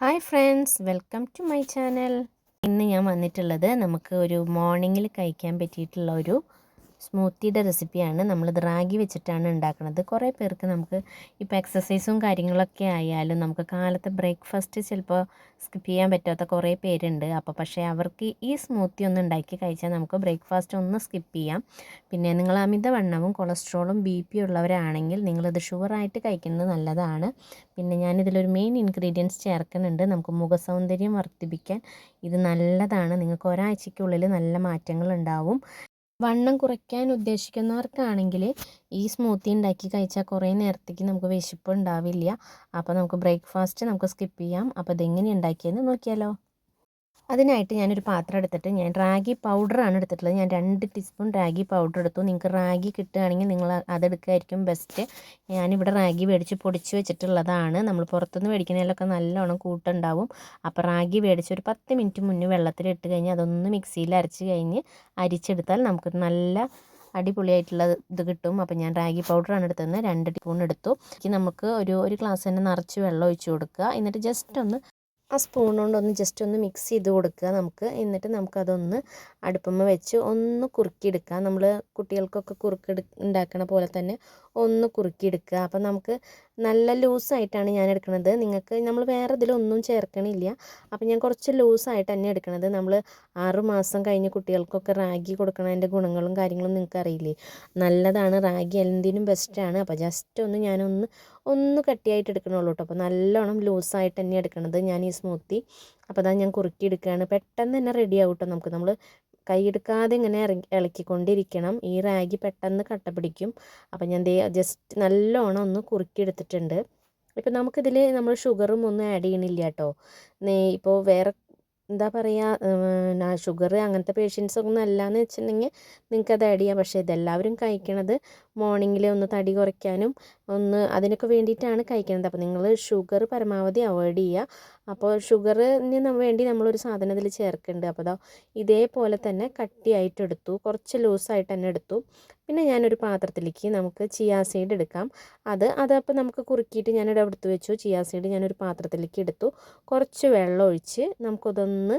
Hi friends welcome to my channel. ഇന്ന് ഞാൻ വന്നിട്ടുള്ളത് നമുക്ക് ഒരു മോർണിംഗിൽ കഴിക്കാൻ പറ്റിയിട്ടുള്ള ഒരു സ്മൂത്തിയുടെ റെസിപ്പിയാണ്. നമ്മളിത് റാഗി വെച്ചിട്ടാണ് ഉണ്ടാക്കുന്നത് കുറേ പേർക്ക് നമുക്ക് ഇപ്പോൾ എക്സസൈസും കാര്യങ്ങളൊക്കെ ആയാലും നമുക്ക് കാലത്തെ ബ്രേക്ക്ഫാസ്റ്റ് ചിലപ്പോൾ സ്കിപ്പ് ചെയ്യാൻ പറ്റാത്ത കുറേ പേരുണ്ട്. അപ്പോൾ പക്ഷേ അവർക്ക് ഈ സ്മൂത്തി ഒന്ന് ഉണ്ടാക്കി കഴിച്ചാൽ നമുക്ക് ബ്രേക്ക്ഫാസ്റ്റ് ഒന്ന് സ്കിപ്പ് ചെയ്യാം. പിന്നെ നിങ്ങൾ അമിതവണ്ണവും കൊളസ്ട്രോളും ബി പി ഉള്ളവരാണെങ്കിൽ നിങ്ങളിത് ഷുവറായിട്ട് കഴിക്കുന്നത് നല്ലതാണ്. പിന്നെ ഞാനിതിലൊരു മെയിൻ ഇൻഗ്രീഡിയൻസ് ചേർക്കുന്നുണ്ട്. നമുക്ക് മുഖസൗന്ദര്യം വർദ്ധിപ്പിക്കാൻ ഇത് നല്ലതാണ്. നിങ്ങൾക്ക് ഒരാഴ്ചയ്ക്കുള്ളിൽ നല്ല മാറ്റങ്ങൾ ഉണ്ടാവും. വണ്ണം കുറയ്ക്കാൻ ഉദ്ദേശിക്കുന്നവർക്കാണെങ്കിൽ ഈ സ്മൂത്തി ഉണ്ടാക്കി കഴിച്ചാൽ കുറേ നേരത്തേക്ക് നമുക്ക് വിശപ്പ് ഉണ്ടാവില്ല. അപ്പോൾ നമുക്ക് ബ്രേക്ക്ഫാസ്റ്റ് നമുക്ക് സ്കിപ്പ് ചെയ്യാം. അപ്പോൾ ഇതെങ്ങനെ ഉണ്ടാക്കിയെന്ന് നോക്കിയാലോ. അതിനായിട്ട് ഞാനൊരു പാത്രം എടുത്തിട്ട് ഞാൻ റാഗി പൗഡറാണ് എടുത്തിട്ടുള്ളത്. ഞാൻ രണ്ട് ടീസ്പൂൺ റാഗി പൗഡർ എടുത്തു. നിങ്ങൾക്ക് റാഗി കിട്ടുകയാണെങ്കിൽ നിങ്ങൾ അതെടുക്കുകയായിരിക്കും ബെസ്റ്റ് ഞാനിവിടെ റാഗി മേടിച്ച് പൊടിച്ച് വെച്ചിട്ടുള്ളതാണ്. നമ്മൾ പുറത്തുനിന്ന് മേടിക്കുന്നതിലൊക്കെ നല്ലോണം കൂട്ടുണ്ടാവും. അപ്പോൾ റാഗി മേടിച്ച് ഒരു പത്ത് മിനിറ്റ് മുന്നേ വെള്ളത്തിലിട്ട് കഴിഞ്ഞാൽ അതൊന്ന് മിക്സിയിൽ അരച്ച് കഴിഞ്ഞ് അരിച്ചെടുത്താൽ നമുക്ക് നല്ല അടിപൊളിയായിട്ടുള്ള ഇത് കിട്ടും. അപ്പോൾ ഞാൻ റാഗി പൗഡറാണ് എടുത്തതെന്ന് രണ്ട് ടീസ്പൂൺ എടുത്തു. നമുക്ക് ഒരു ഒരു ഗ്ലാസ് തന്നെ നിറച്ച് വെള്ളം ഒഴിച്ച് കൊടുക്കുക. എന്നിട്ട് ജസ്റ്റ് ഒന്ന് ആ സ്പൂൺ കൊണ്ടൊന്ന് ജസ്റ്റ് ഒന്ന് മിക്സ് ചെയ്ത് കൊടുക്കുക നമുക്ക്. എന്നിട്ട് നമുക്കതൊന്ന് അടുപ്പമ്മ വെച്ച് ഒന്ന് കുറുക്കിയെടുക്കുക. നമ്മൾ കുട്ടികൾക്കൊക്കെ കുറുക്കെടു ഉണ്ടാക്കണ പോലെ തന്നെ ഒന്ന് കുറുക്കിയെടുക്കുക. അപ്പം നമുക്ക് നല്ല ലൂസായിട്ടാണ് ഞാൻ എടുക്കുന്നത് നിങ്ങൾക്ക് നമ്മൾ വേറെ ഇതിലൊന്നും ചേർക്കണില്ല. അപ്പം ഞാൻ കുറച്ച് ലൂസായിട്ട് തന്നെ എടുക്കുന്നത് നമ്മൾ ആറ് മാസം കഴിഞ്ഞ് കുട്ടികൾക്കൊക്കെ റാഗി കൊടുക്കണതിന്റെ ഗുണങ്ങളും കാര്യങ്ങളും നിങ്ങൾക്ക് അറിയില്ലേ? നല്ലതാണ്. റാഗി എന്തിനും ബെസ്റ്റാണ് അപ്പോൾ ജസ്റ്റ് ഒന്ന് ഞാനൊന്ന് ഒന്ന് കട്ടിയായിട്ട് എടുക്കണുള്ളൂ കേട്ടോ അപ്പോൾ നല്ലോണം ലൂസായിട്ട് തന്നെ എടുക്കണത്. ഞാൻ ഈ സ്മൂത്തി അപ്പോൾ അതാ ഞാൻ കുറുക്കി എടുക്കുകയാണ് പെട്ടെന്ന് തന്നെ റെഡി ആവും കേട്ടോ നമുക്ക്. നമ്മൾ കൈയെടുക്കാതെ ഇങ്ങനെ ഇറങ്ങി ഇളക്കിക്കൊണ്ടിരിക്കണം. ഈ റാഗി പെട്ടെന്ന് കട്ട പിടിക്കും. അപ്പം ഞാൻ ദേ ജസ്റ്റ് നല്ലോണം ഒന്ന് കുറുക്കി എടുത്തിട്ടുണ്ട് ഇപ്പം നമുക്കിതിൽ നമ്മൾ ഷുഗറും ഒന്നും ആഡ് ചെയ്യണില്ല കേട്ടോ. ഇപ്പോൾ വേറെ എന്താ പറയുക ഷുഗർ അങ്ങനത്തെ പേഷ്യൻസ് ഒന്നും അല്ലാന്ന് വെച്ചിട്ടുണ്ടെങ്കിൽ നിങ്ങൾക്ക് അത് ആഡ് ചെയ്യാം. പക്ഷേ ഇതെല്ലാവരും കഴിക്കണത് മോർണിംഗിൽ ഒന്ന് തടി കുറയ്ക്കാനും ഒന്ന് അതിനൊക്കെ വേണ്ടിയിട്ടാണ് കഴിക്കുന്നത് അപ്പോൾ നിങ്ങൾ ഷുഗർ പരമാവധി അവോയ്ഡ് ചെയ്യുക. അപ്പോൾ ഷുഗറിന് വേണ്ടി നമ്മളൊരു സാധനം ഇതിൽ ചേർക്കുന്നുണ്ട്. അപ്പോൾ ഇതേപോലെ തന്നെ കട്ടിയായിട്ട് എടുത്തു. കുറച്ച് ലൂസായിട്ട് തന്നെ എടുത്തു. പിന്നെ ഞാനൊരു പാത്രത്തിലേക്ക് നമുക്ക് ചിയാ സീഡ് എടുക്കാം. അത് അതപ്പോൾ നമുക്ക് കുറുക്കിയിട്ട് ഞാനിവിടെ എടുത്ത് വെച്ചു. ചിയാ സീഡ് ഞാനൊരു പാത്രത്തിലേക്ക് എടുത്തു. കുറച്ച് വെള്ളം ഒഴിച്ച് നമുക്കതൊന്ന്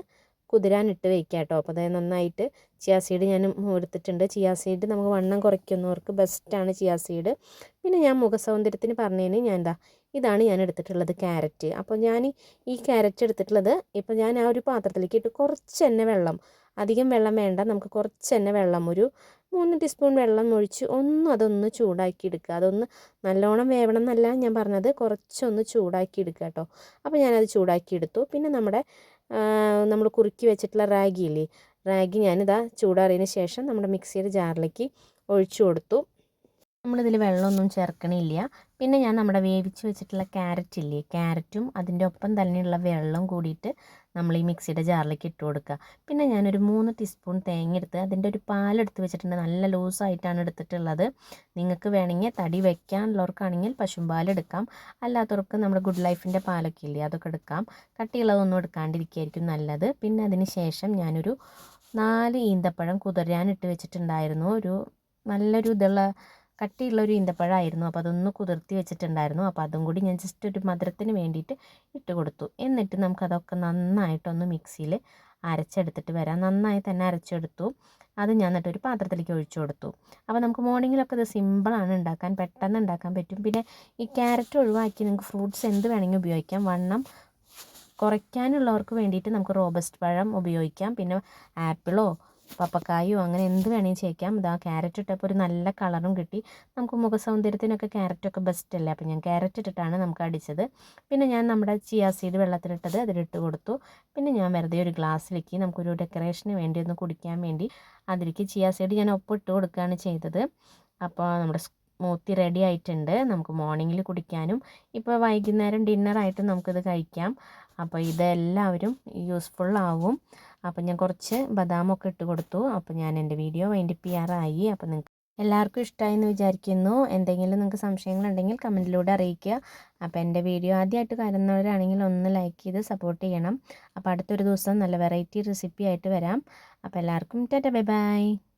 കുതിരാനിട്ട് വെക്കാം കേട്ടോ അപ്പോൾ അതായത് നന്നായിട്ട് ചിയാ സീഡ് ഞാൻ എടുത്തിട്ടുണ്ട്. ചിയാ സീഡ് നമുക്ക് വണ്ണം കുറയ്ക്കുന്നവർക്ക് ബെസ്റ്റാണ് ചിയാ സീഡ് പിന്നെ ഞാൻ മുഖസൗന്ദര്യത്തിന് പറഞ്ഞതിന് ഞാൻ എന്താ ഇതാണ് ഞാൻ എടുത്തിട്ടുള്ളത് ക്യാരറ്റ് അപ്പോൾ ഞാൻ ഈ ക്യാരറ്റ് എടുത്തിട്ടുള്ളത് ഇപ്പോൾ ഞാൻ ആ ഒരു പാത്രത്തിലേക്ക് ഇട്ട് കുറച്ച് തന്നെ വെള്ളം അധികം വെള്ളം വേണ്ട. നമുക്ക് കുറച്ച് തന്നെ വെള്ളം ഒരു മൂന്ന് ടീസ്പൂൺ വെള്ളം ഒഴിച്ച് ഒന്ന് അതൊന്ന് ചൂടാക്കി എടുക്കുക. അതൊന്ന് നല്ലോണം വേവണം എന്നല്ല ഞാൻ പറഞ്ഞത്. കുറച്ചൊന്ന് ചൂടാക്കി എടുക്കുക കേട്ടോ. അപ്പോൾ ഞാനത് ചൂടാക്കി എടുത്തു. പിന്നെ നമ്മുടെ നമ്മൾ കുറുക്കി വെച്ചിട്ടുള്ള റാഗി ഇല്ലേ? റാഗി ഞാനിതാ ചൂടാറിയതിന് ശേഷം നമ്മുടെ മിക്സിയുടെ ജാറിലേക്ക് ഒഴിച്ചു കൊടുത്തു. നമ്മളിതിൽ വെള്ളമൊന്നും ചേർക്കണില്ല. പിന്നെ ഞാൻ നമ്മുടെ വേവിച്ച് വെച്ചിട്ടുള്ള ക്യാരറ്റ് ഇല്ലേ ക്യാരറ്റും അതിന്റെ ഒപ്പം തന്നെയുള്ള വെള്ളം കൂടിയിട്ട് നമ്മൾ ഈ മിക്സിയുടെ ജാറിലേക്ക് ഇട്ട് കൊടുക്കുക. പിന്നെ ഞാനൊരു മൂന്ന് ടീസ്പൂൺ തേങ്ങ എടുത്ത് അതിന്റെ ഒരു പാലെടുത്ത് വെച്ചിട്ടുണ്ട്. നല്ല ലൂസായിട്ടാണ് എടുത്തിട്ടുള്ളത്. നിങ്ങൾക്ക് വേണമെങ്കിൽ തടി വെക്കാനുള്ളവർക്കാണെങ്കിൽ പശുമ്പാലെടുക്കാം. അല്ലാത്തവർക്ക് നമ്മുടെ ഗുഡ് ലൈഫിന്റെ പാലൊക്കെ ഇല്ലേ അതൊക്കെ എടുക്കാം. കട്ടിയുള്ളതൊന്നും എടുക്കാണ്ടിരിക്കുകയായിരിക്കും നല്ലത്. പിന്നെ അതിന് ശേഷം ഞാനൊരു നാല് ഈന്തപ്പഴം കുതിരാനിട്ട് വെച്ചിട്ടുണ്ടായിരുന്നു. ഒരു നല്ലൊരു ഇതുള്ള കട്ടിയുള്ള ഒരു ഈന്തപ്പഴമായിരുന്നു അപ്പോൾ അതൊന്ന് കുതിർത്തി വെച്ചിട്ടുണ്ടായിരുന്നു. അപ്പോൾ അതും കൂടി ഞാൻ ജസ്റ്റ് ഒരു മധുരത്തിന് വേണ്ടിയിട്ട് ഇട്ട് കൊടുത്തു. എന്നിട്ട് നമുക്കതൊക്കെ നന്നായിട്ടൊന്ന് മിക്സിയിൽ അരച്ചെടുത്തിട്ട് വരാം. നന്നായി തന്നെ അരച്ചെടുത്തു. അത് ഞാൻ എന്നിട്ട് ഒരു പാത്രത്തിലേക്ക് ഒഴിച്ചു കൊടുത്തു. അപ്പോൾ നമുക്ക് മോർണിംഗിലൊക്കെ ഇത് സിമ്പിളാണ് ഉണ്ടാക്കാൻ. പെട്ടെന്ന് ഉണ്ടാക്കാൻ പറ്റും. പിന്നെ ഈ ക്യാരറ്റ് ഒഴിവാക്കി നിങ്ങൾക്ക് ഫ്രൂട്ട്സ് എന്ത് വേണമെങ്കിൽ ഉപയോഗിക്കാം. വണ്ണം കുറയ്ക്കാനുള്ളവർക്ക് വേണ്ടിയിട്ട് നമുക്ക് റോബസ്റ്റ് പഴം ഉപയോഗിക്കാം. പിന്നെ ആപ്പിളോ പപ്പക്കായോ അങ്ങനെ എന്ത് വേണമെങ്കിൽ ചേക്കാം. ഇതാ ക്യാരറ്റ് ഇട്ടപ്പോൾ ഒരു നല്ല കളറും കിട്ടി. നമുക്ക് മുഖ സൗന്ദര്യത്തിനൊക്കെ ക്യാരറ്റൊക്കെ ബെസ്റ്റ് അല്ലേ? അപ്പോൾ ഞാൻ ക്യാരറ്റ് ഇട്ടിട്ടാണ് നമുക്ക് അടിച്ചത്. പിന്നെ ഞാൻ നമ്മുടെ ചിയാ സീഡ് വെള്ളത്തിലിട്ടത് അതിലിട്ട് കൊടുത്തു. പിന്നെ ഞാൻ വെറുതെ ഒരു ഗ്ലാസ്സിലേക്ക് നമുക്കൊരു ഡെക്കറേഷന് വേണ്ടി ഒന്ന് കുടിക്കാൻ വേണ്ടി അതിലേക്ക് ചിയാ സീഡ് ഞാൻ ഒപ്പിട്ട് കൊടുക്കുകയാണ് ചെയ്തത്. അപ്പോൾ നമ്മുടെ മൂത്തി റെഡി ആയിട്ടുണ്ട്. നമുക്ക് മോർണിംഗിൽ കുടിക്കാനും ഇപ്പോൾ വൈകുന്നേരം ഡിന്നറായിട്ട് നമുക്കിത് കഴിക്കാം. അപ്പോൾ ഇതെല്ലാവരും യൂസ്ഫുൾ അപ്പോൾ ഞാൻ കുറച്ച് ബദാമൊക്കെ ഇട്ട് കൊടുത്തു. അപ്പം ഞാൻ എന്റെ വീഡിയോ വൈൻഡപ്പ് ചെയ്യാറായി. അപ്പം നിങ്ങൾക്ക് എല്ലാവർക്കും ഇഷ്ടമായി എന്ന് വിചാരിക്കുന്നു. എന്തെങ്കിലും നിങ്ങൾക്ക് സംശയങ്ങളുണ്ടെങ്കിൽ കമന്റിലൂടെ അറിയിക്കുക. അപ്പോൾ എന്റെ വീഡിയോ ആദ്യമായിട്ട് കാണുന്നവരാണെങ്കിൽ ഒന്ന് ലൈക്ക് ചെയ്ത് സപ്പോർട്ട് ചെയ്യണം. അപ്പോൾ അടുത്തൊരു ദിവസം നല്ല വെറൈറ്റി റെസിപ്പി ആയിട്ട് വരാം. അപ്പോൾ എല്ലാവർക്കും ടാറ്റ ബൈ ബൈ.